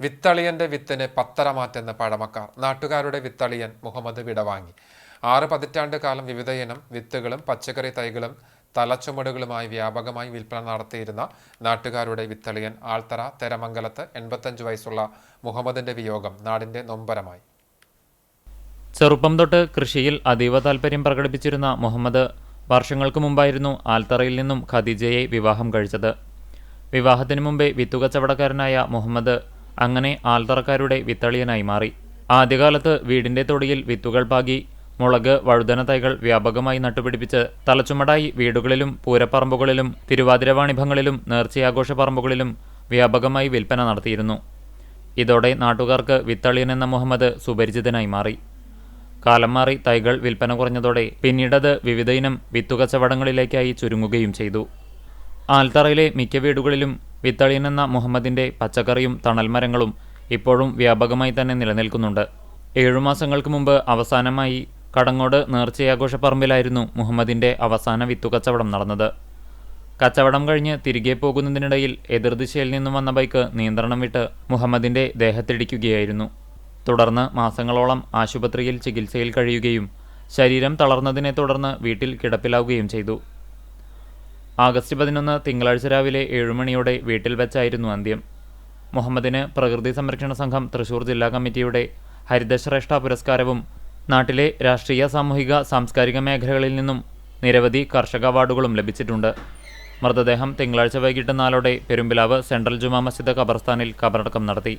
വിത്തളിയന്റെ വിത്തിന് പത്തര മാറ്റെന്ന് പഴമക്കാർ. നാട്ടുകാരുടെ വിത്തളിയൻ മുഹമ്മദ് വിടവാങ്ങി ആറ് പതിറ്റാണ്ട് കാലം വിവിധയിനം വിത്തുകളും പച്ചക്കറി തൈകളും തലച്ചുമടുകളുമായി വ്യാപകമായി വിൽപ്പന നടത്തിയിരുന്ന നാട്ടുകാരുടെ വിത്തളിയൻ ആൾത്തറ തെരമംഗലത്ത് എൺപത്തഞ്ച് വയസ്സുള്ള മുഹമ്മദിന്റെ വിയോഗം നാടിന്റെ നൊമ്പരമായി. ചെറുപ്പം തൊട്ട് കൃഷിയിൽ അതീവ താൽപ്പര്യം പ്രകടിപ്പിച്ചിരുന്ന മുഹമ്മദ് വർഷങ്ങൾക്ക് മുമ്പായിരുന്നു ആൽത്തറയിൽ നിന്നും ഖദീജയെ വിവാഹം കഴിച്ചത്. വിവാഹത്തിന് മുമ്പേ വിത്തുകച്ചവടക്കാരനായ മുഹമ്മദ് അങ്ങനെ ആൽത്തറക്കാരുടെ വിത്തളിയനായി മാറി. ആദ്യകാലത്ത് വീടിന്റെ തൊടിയിൽ വിത്തുകൾ പാകി മുളക് വഴുതന തൈകൾ വ്യാപകമായി നട്ടുപിടിപ്പിച്ച് തലച്ചുമടായി വീടുകളിലും പൂരപ്പറമ്പുകളിലും തിരുവാതിരവാണിഭങ്ങളിലും നേർച്ചയാഘോഷ പറമ്പുകളിലും വ്യാപകമായി വിൽപ്പന നടത്തിയിരുന്നു. ഇതോടെ നാട്ടുകാർക്ക് വിത്തളിയൻ എന്ന മുഹമ്മദ് സുപരിചിതനായി മാറി. കാലം മാറി തൈകൾ വിൽപ്പന കുറഞ്ഞതോടെ പിന്നീടത് വിവിധ ഇനം വിത്തുകച്ചവടങ്ങളിലേക്കായി ചുരുങ്ങുകയും ചെയ്തു. ആൽത്തറയിലെ മിക്ക വീടുകളിലും വിത്തളിയൻ എന്ന മുഹമ്മദിന്റെ പച്ചക്കറിയും തണൽമരങ്ങളും ഇപ്പോഴും വ്യാപകമായി തന്നെ നിലനിൽക്കുന്നുണ്ട്. ഏഴുമാസങ്ങൾക്ക് മുമ്പ് അവസാനമായി കടങ്ങോട് നേർച്ചയാഘോഷ പറമ്പിലായിരുന്നു മുഹമ്മദിന്റെ അവസാന വിത്തുകച്ചവടം നടന്നത്. കച്ചവടം കഴിഞ്ഞ് തിരികെ പോകുന്നതിനിടയിൽ എതിർദിശയിൽ നിന്നും വന്ന ബൈക്ക് നിയന്ത്രണം വിട്ട് മുഹമ്മദിന്റെ ദേഹത്തിടിക്കുകയായിരുന്നു. തുടർന്ന് മാസങ്ങളോളം ആശുപത്രിയിൽ ചികിത്സയിൽ കഴിയുകയും ശരീരം തളർന്നതിനെ തുടർന്ന് വീട്ടിൽ കിടപ്പിലാവുകയും ചെയ്തു. ആഗസ്റ്റ് പതിനൊന്ന് തിങ്കളാഴ്ച രാവിലെ ഏഴുമണിയോടെ വീട്ടിൽ വെച്ചായിരുന്നു അന്ത്യം. മുഹമ്മദിന് പ്രകൃതി സംരക്ഷണ സംഘം തൃശൂർ ജില്ലാ കമ്മിറ്റിയുടെ ഹരിതശ്രേഷ്ഠ പുരസ്കാരവും നാട്ടിലെ രാഷ്ട്രീയ സാമൂഹിക സാംസ്കാരിക മേഖലകളിൽ നിന്നും നിരവധി കർഷക അവാർഡുകളും ലഭിച്ചിട്ടുണ്ട്. മൃതദേഹം തിങ്കളാഴ്ച വൈകിട്ട് നാലോടെ പെരുമ്പിലാവ് സെൻട്രൽ ജുമാ മസ്ജിദ് ഖബർസ്ഥാനിൽ ഖബറടക്കം നടത്തി.